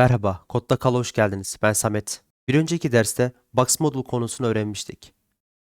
Merhaba, Kodda Kal'a hoş geldiniz. Ben Samet. Bir önceki derste Box Model konusunu öğrenmiştik.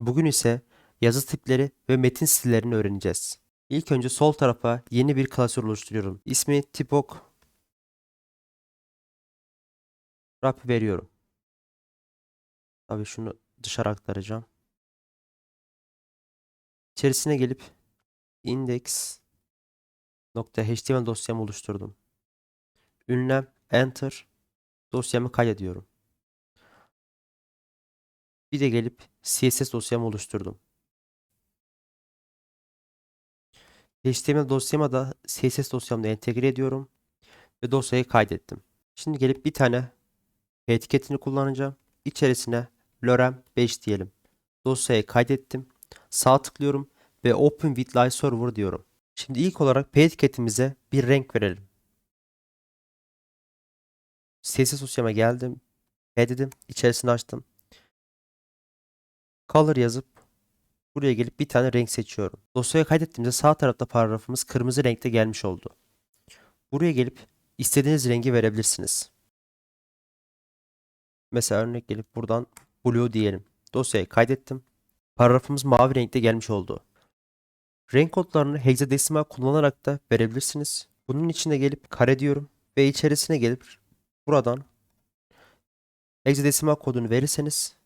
Bugün ise yazı tipleri ve metin stillerini öğreneceğiz. İlk önce sol tarafa yeni bir klasör oluşturuyorum. İsmi Tipok Wrap veriyorum. Tabii şunu dışarı aktaracağım. İçerisine gelip index.html dosyamı oluşturdum. Ünlem enter dosyamı kaydediyorum. Bir de gelip CSS dosyamı oluşturdum. HTML dosyama da CSS dosyamda entegre ediyorum ve dosyayı kaydettim. Şimdi gelip bir tane etiketini kullanacağım. İçerisine lorem 5 diyelim. Dosyayı kaydettim. Sağ tıklıyorum ve Open with Live Server diyorum. Şimdi ilk olarak etiketimize bir renk verelim. CSS dosyama geldim. P dedim. İçerisini açtım. Color yazıp buraya gelip bir tane renk seçiyorum. Dosyaya kaydettiğimde sağ tarafta paragrafımız kırmızı renkte gelmiş oldu. Buraya gelip istediğiniz rengi verebilirsiniz. Mesela örnek gelip buradan blue diyelim. Dosyaya kaydettim. Paragrafımız mavi renkte gelmiş oldu. Renk kodlarını hexadesimal kullanarak da verebilirsiniz. Bunun içine gelip kare diyorum ve içerisine gelip buradan hexadesimal kodunu verirseniz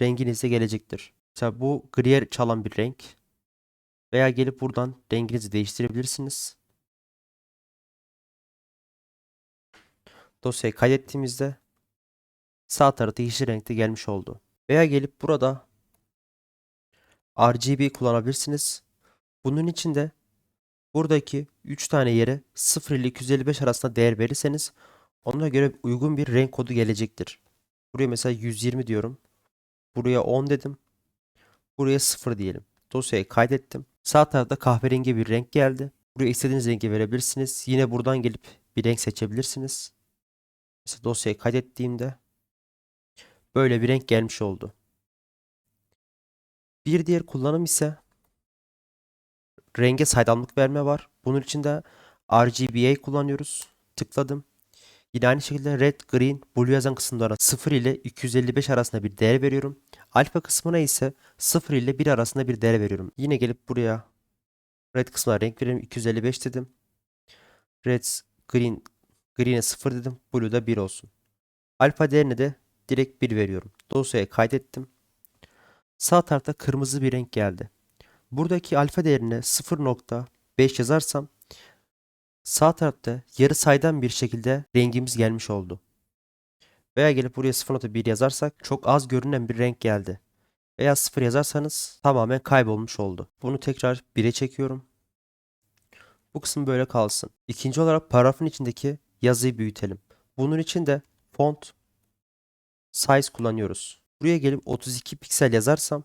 renginiz de gelecektir. Mesela bu griye çalan bir renk. Veya gelip buradan renginizi değiştirebilirsiniz. Dosyayı kaydettiğimizde sağ tarafta yeşil renkte gelmiş oldu. Veya gelip burada RGB kullanabilirsiniz. Bunun için de buradaki 3 tane yere 0 ile 255 arasında değer verirseniz ona göre uygun bir renk kodu gelecektir. Buraya mesela 120 diyorum. Buraya 10 dedim. Buraya 0 diyelim. Dosyayı kaydettim. Sağ tarafta kahverengi bir renk geldi. Buraya istediğiniz rengi verebilirsiniz. Yine buradan gelip bir renk seçebilirsiniz. Mesela dosyayı kaydettiğimde böyle bir renk gelmiş oldu. Bir diğer kullanım ise renge saydamlık verme var. Bunun için de RGBA kullanıyoruz. Tıkladım. Yine aynı şekilde red, green, blue yazan kısımlara 0 ile 255 arasında bir değer veriyorum. Alfa kısmına ise 0 ile 1 arasında bir değer veriyorum. Yine gelip buraya red kısmına renk verelim. 255 dedim. Red, green, green'e 0 dedim. Blue da 1 olsun. Alfa değerine de direkt 1 veriyorum. Dosyaya kaydettim. Sağ tarafta kırmızı bir renk geldi. Buradaki alfa değerine 0.5 yazarsam sağ tarafta yarı saydam bir şekilde rengimiz gelmiş oldu. Veya gelip buraya 0.1 yazarsak çok az görünen bir renk geldi. Veya 0 yazarsanız tamamen kaybolmuş oldu. Bunu tekrar 1'e çekiyorum. Bu kısım böyle kalsın. İkinci olarak paragrafın içindeki yazıyı büyütelim. Bunun için de font size kullanıyoruz. Buraya gelip 32 piksel yazarsam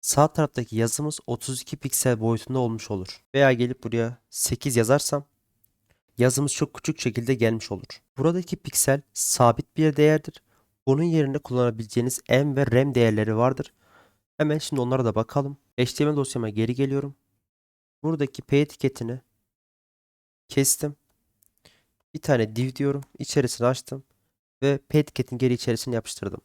sağ taraftaki yazımız 32 piksel boyutunda olmuş olur. Veya gelip buraya 8 yazarsam yazımız çok küçük şekilde gelmiş olur. Buradaki piksel sabit bir değerdir. Bunun yerine kullanabileceğiniz M ve RAM değerleri vardır. Hemen şimdi onlara da bakalım. HTML dosyama geri geliyorum. Buradaki P etiketini kestim. Bir tane div diyorum. İçerisini açtım. Ve P etiketin geri içerisine yapıştırdım.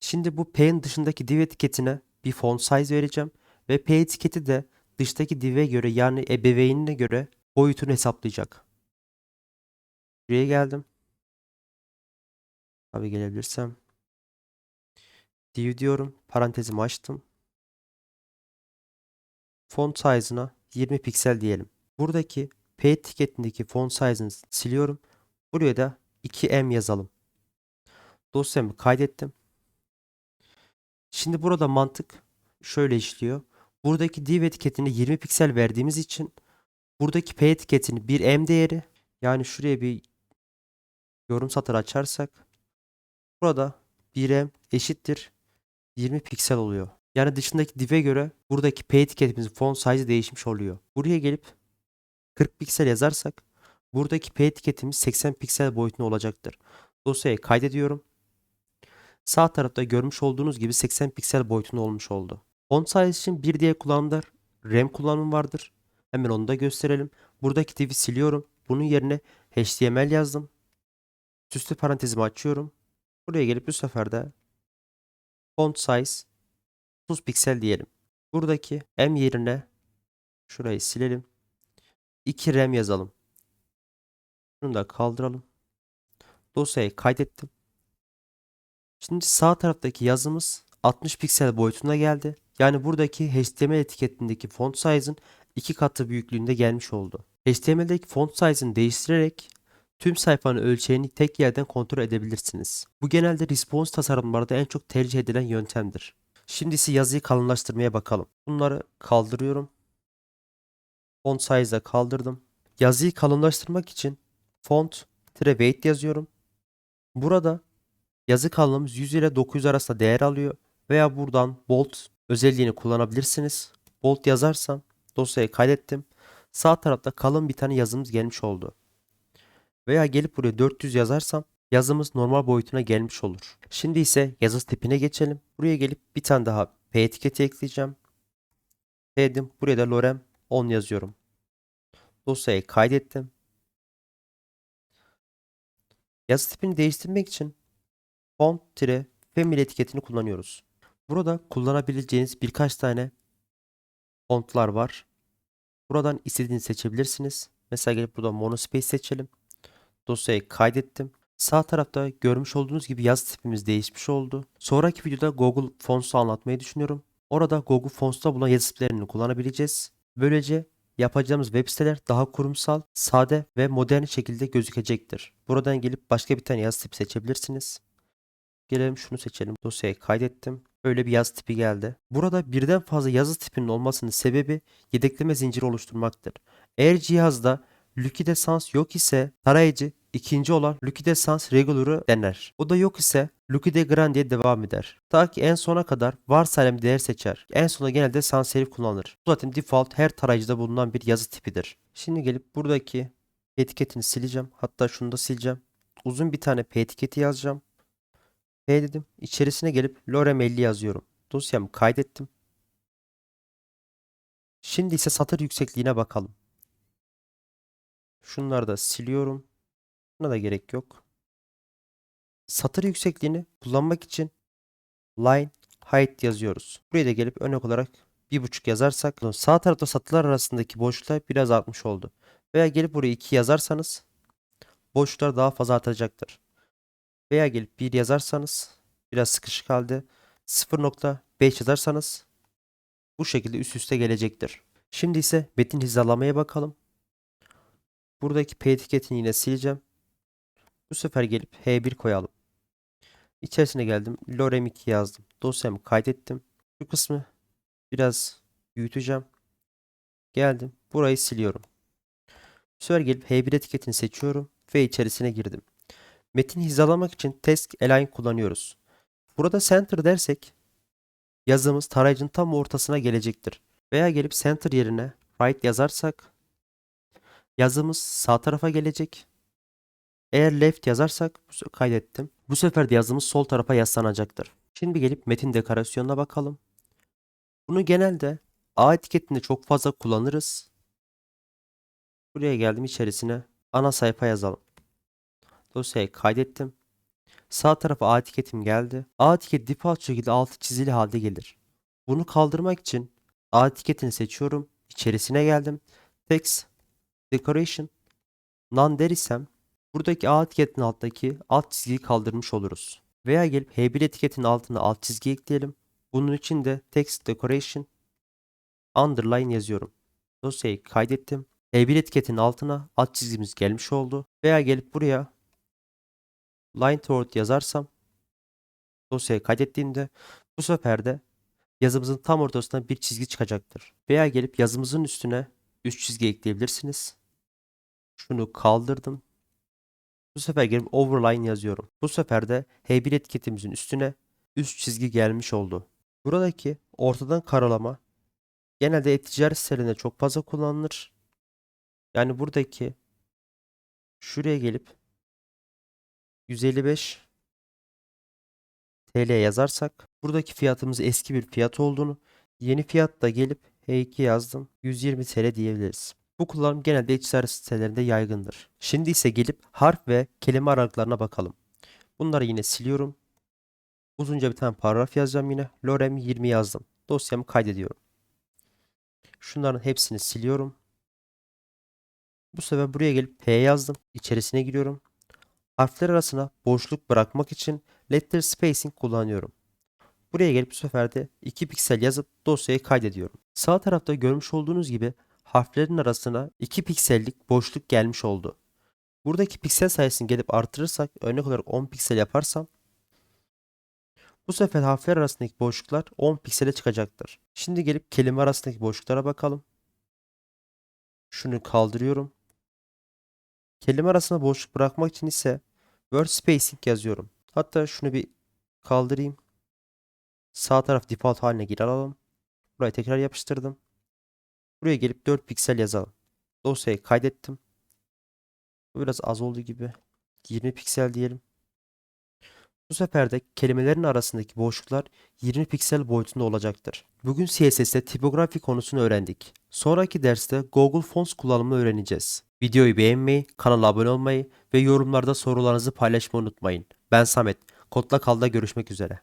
Şimdi bu P'nin dışındaki div etiketine bir font size vereceğim. Ve P etiketi de dıştaki div'e göre yani ebeveynine göre boyutunu hesaplayacak. Buraya geldim. Tabii gelebilirsem. Div diyorum. Parantezimi açtım. Font size'ına 20 piksel diyelim. Buradaki P etiketindeki font size'ını siliyorum. Buraya da 2M yazalım. Dosyamı kaydettim. Şimdi burada mantık şöyle işliyor. Buradaki div etiketine 20 piksel verdiğimiz için buradaki P etiketini bir M değeri yani şuraya bir yorum satır açarsak burada 1M eşittir 20 piksel oluyor. Yani dışındaki div'e göre buradaki P etiketimizin font size değişmiş oluyor. Buraya gelip 40 piksel yazarsak buradaki P etiketimiz 80 piksel boyutunda olacaktır. Dosyayı kaydediyorum. Sağ tarafta görmüş olduğunuz gibi 80 piksel boyutunda olmuş oldu. Font size için bir diğer kullanımda RAM kullanımı vardır. Hemen onu da gösterelim. Buradaki div'i siliyorum. Bunun yerine HTML yazdım. Süslü parantezimi açıyorum. Buraya gelip bu sefer de font size 30 piksel diyelim. Buradaki M yerine şurayı silelim. 2 rem yazalım. Bunu da kaldıralım. Dosyayı kaydettim. Şimdi sağ taraftaki yazımız 60 piksel boyutuna geldi. Yani buradaki HTML etiketindeki font size'ın iki katı büyüklüğünde gelmiş oldu. HTML'deki font size'ını değiştirerek tüm sayfanın ölçeğini tek yerden kontrol edebilirsiniz. Bu genelde response tasarımlarda en çok tercih edilen yöntemdir. Şimdi ise yazıyı kalınlaştırmaya bakalım. Bunları kaldırıyorum. Font size'ı kaldırdım. Yazıyı kalınlaştırmak için font weight yazıyorum. Burada yazı kalınlığımız 100 ile 900 arasında değer alıyor veya buradan bold özelliğini kullanabilirsiniz. Bold yazarsam dosyayı kaydettim. Sağ tarafta kalın bir tane yazımız gelmiş oldu. Veya gelip buraya 400 yazarsam yazımız normal boyutuna gelmiş olur. Şimdi ise yazı tipine geçelim. Buraya gelip bir tane daha P etiketi ekleyeceğim. P dedim. Buraya da lorem 10 yazıyorum. Dosyayı kaydettim. Yazı tipini değiştirmek için font-family etiketini kullanıyoruz. Burada kullanabileceğiniz birkaç tane fontlar var. Buradan istediğinizi seçebilirsiniz. Mesela gelip burada monospace seçelim. Dosyayı kaydettim. Sağ tarafta görmüş olduğunuz gibi yazı tipimiz değişmiş oldu. Sonraki videoda Google Fonts'u anlatmayı düşünüyorum. Orada Google Fonts'ta bulunan yazı tiplerini kullanabileceğiz. Böylece yapacağımız web siteler daha kurumsal, sade ve modern şekilde gözükecektir. Buradan gelip başka bir tane yazı tipi seçebilirsiniz. Gelelim şunu seçelim. Dosyayı kaydettim. Böyle bir yazı tipi geldi. Burada birden fazla yazı tipinin olmasının sebebi yedekleme zinciri oluşturmaktır. Eğer cihazda Lucky Sans yok ise tarayıcı ikinci olan Lucky Sans Regular'ı dener. O da yok ise Lucky Grand diye devam eder. Ta ki en sona kadar varsayılan değer seçer. En sona genelde sans serif kullanılır. Bu zaten default her tarayıcıda bulunan bir yazı tipidir. Şimdi gelip buradaki etiketini sileceğim. Hatta şunu da sileceğim. Uzun bir tane P etiketi yazacağım. P dedim. İçerisine gelip lorem 50 yazıyorum. Dosyamı kaydettim. Şimdi ise satır yüksekliğine bakalım. Şunları da siliyorum. Buna da gerek yok. Satır yüksekliğini kullanmak için line height yazıyoruz. Buraya da gelip örnek olarak 1.5 yazarsak sağ tarafta satırlar arasındaki boşluklar biraz artmış oldu. Veya gelip buraya 2 yazarsanız boşluklar daha fazla artacaktır. Veya gelip 1 yazarsanız biraz sıkışık halde 0.5 yazarsanız bu şekilde üst üste gelecektir. Şimdi ise metin hizalamaya bakalım. Buradaki P etiketini yine sileceğim. Bu sefer gelip H1 koyalım. İçerisine geldim. Lorem 2 yazdım. Dosyamı kaydettim. Bu kısmı biraz büyüteceğim. Geldim. Burayı siliyorum. Bu sefer gelip H1 etiketini seçiyorum ve içerisine girdim. Metin hizalamak için Task Align kullanıyoruz. Burada Center dersek yazımız tarayıcının tam ortasına gelecektir. Veya gelip Center yerine Right yazarsak yazımız sağ tarafa gelecek. Eğer left yazarsak kaydettim. Bu sefer de yazımız sol tarafa yaslanacaktır. Şimdi gelip metin dekorasyonuna bakalım. Bunu genelde A etiketinde çok fazla kullanırız. Buraya geldim içerisine ana sayfa yazalım. Dosyayı kaydettim. Sağ tarafa A etiketim geldi. A etiket default şekilde altı çizili halde gelir. Bunu kaldırmak için A etiketini seçiyorum. İçerisine geldim. Text, Decoration, None dersem buradaki A etiketinin alttaki alt çizgiyi kaldırmış oluruz. Veya gelip H1 etiketinin altına alt çizgi ekleyelim. Bunun için de Text Decoration, Underline yazıyorum. Dosyayı kaydettim. H1 etiketinin altına alt çizgimiz gelmiş oldu. Veya gelip buraya line toward yazarsam dosyayı kaydettiğimde bu sefer de yazımızın tam ortasına bir çizgi çıkacaktır. Veya gelip yazımızın üstüne üst çizgi ekleyebilirsiniz. Şunu kaldırdım. Bu sefer gelip overline yazıyorum. Bu sefer de H1 etiketimizin üstüne üst çizgi gelmiş oldu. Buradaki ortadan karalama genelde e-ticaret sitelerinde çok fazla kullanılır. Yani buradaki şuraya gelip 155 TL yazarsak buradaki fiyatımız eski bir fiyat olduğunu yeni fiyat da gelip H2 yazdım 120 TL diyebiliriz. Bu kullanım genelde e-ticaret sitelerinde yaygındır. Şimdi ise gelip harf ve kelime aralıklarına bakalım. Bunları yine siliyorum. Uzunca bir tane paragraf yazacağım yine. Lorem 20 yazdım. Dosyamı kaydediyorum. Şunların hepsini siliyorum. Bu sefer buraya gelip P yazdım. İçerisine giriyorum. Harfler arasına boşluk bırakmak için letter spacing kullanıyorum. Buraya gelip bu sefer de 2 piksel yazıp dosyayı kaydediyorum. Sağ tarafta görmüş olduğunuz gibi harflerin arasına 2 piksellik boşluk gelmiş oldu. Buradaki piksel sayısını gelip artırırsak örnek olarak 10 piksel yaparsam bu sefer harfler arasındaki boşluklar 10 piksele çıkacaktır. Şimdi gelip kelime arasındaki boşluklara bakalım. Şunu kaldırıyorum. Kelime arasına boşluk bırakmak için ise word spacing yazıyorum. Hatta şunu bir kaldırayım. Sağ taraf default haline geri alalım. Burayı tekrar yapıştırdım. Buraya gelip 4 piksel yazalım. Dosyayı kaydettim. Bu biraz az olduğu gibi. 20 piksel diyelim. Bu sefer de kelimelerin arasındaki boşluklar 20 piksel boyutunda olacaktır. Bugün CSS'te tipografi konusunu öğrendik. Sonraki derste Google Fonts kullanımını öğreneceğiz. Videoyu beğenmeyi, kanala abone olmayı ve yorumlarda sorularınızı paylaşmayı unutmayın. Ben Samet. Kodla kalda görüşmek üzere.